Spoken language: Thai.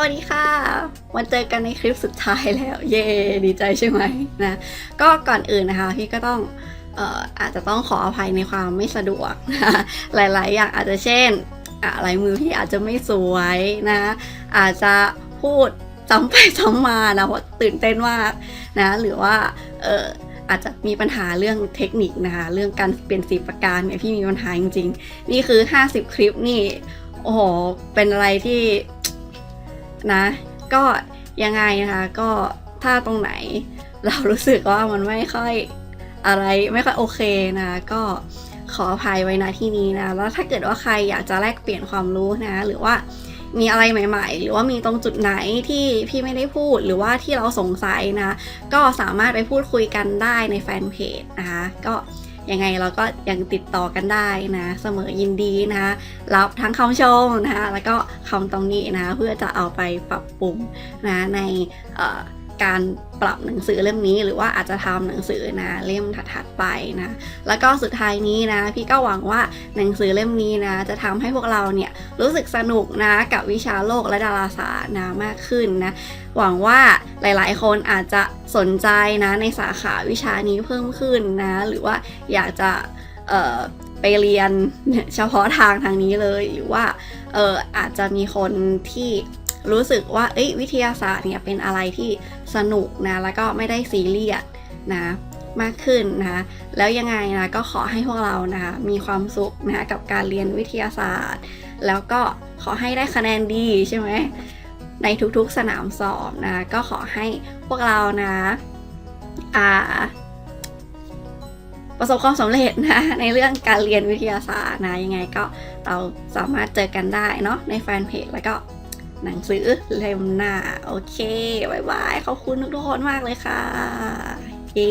วัสดีค่ะ มาเจอกันในคลิปสุดท้ายแล้ว เย้ดีใจใช่ไหมนะ ก็ก่อนอื่นนะคะ พี่ก็ต้องเอ่ออาจจะต้องขออภัยในความไม่สะดวกนะหลายๆ อย่างอาจจะเช่นอะลายมือพี่อาจจะไม่สวยนะ อาจจะพูดซ้ำไปซ้ำมานะเพราะตื่นเต้นมากนะ หรือว่าเอออาจจะมีปัญหาเรื่องเทคนิคนะคะ เรื่องการเปลี่ยนสีปากกาเนี่ยพี่มีปัญหาจริง ๆ นี่คือ 50 คลิปนี่ โอ้โห เป็นอะไรที่ นะ ก็ยังไงนะคะก็ถ้าตรงไหนเรารู้สึกว่ามันไม่ค่อยอะไรไม่ค่อยโอเคนะ ก็ขออภัยไว้นะที่นี้นะ แล้วถ้าเกิดว่าใครอยากจะแลกเปลี่ยนความรู้นะ หรือว่ามีอะไรใหม่ ๆ หรือว่ามีตรงจุดไหนที่พี่ไม่ได้พูดหรือว่าที่เราสงสัยนะ ก็สามารถไปพูดคุยกันได้ในแฟนเพจนะคะก็ ยังไงเราก็ยังติดต่อกันได้นะเสมอยินดีนะคะรับทั้งคำชมนะคะแล้วก็คำตรงนี้นะเพื่อจะเอาไปปรับปรุงนะในเอ่อ การปรับหนังสือเล่มนี้ หรือว่าอาจจะทำหนังสือนะเล่มถัดๆไปนะ แล้วก็สุดท้ายนี้นะ พี่ก็หวังว่าหนังสือเล่มนี้นะ จะทำให้พวกเราเนี่ยรู้สึกสนุกนะกับวิชาโลกและดาราศาสตร์นะมากขึ้นนะ หวังว่าหลายๆ คนอาจจะสนใจนะในสาขาวิชานี้เพิ่มขึ้นนะ หรือว่าอยากจะไปเรียนเฉพาะทางทางนี้เลยหรือว่าอออาจจะมีคนที่ รู้สึกว่าเอ้ยวิทยาศาสตร์เนี่ยเป็นอะไรที่สนุกนะแล้วก็ไม่ได้ซีเรียสนะมากขึ้นนะคะแล้วยังไงนะก็ขอให้พวกเรานะคะมีความสุขนะกับการเรียนวิทยาศาสตร์ แล้วก็ขอให้ได้คะแนนดีใช่ไหมในทุกๆสนามสอบนะก็ขอให้พวกเรานะอ่าประสบความสำเร็จนะในเรื่องการเรียนวิทยาศาสตร์นะยังไงก็เราสามารถเจอกันได้เนาะในแฟนเพจแล้วก็ หนังสือเล่มหน้า โอเคบายบายขอบคุณทุกคนมากเลยค่ะเย้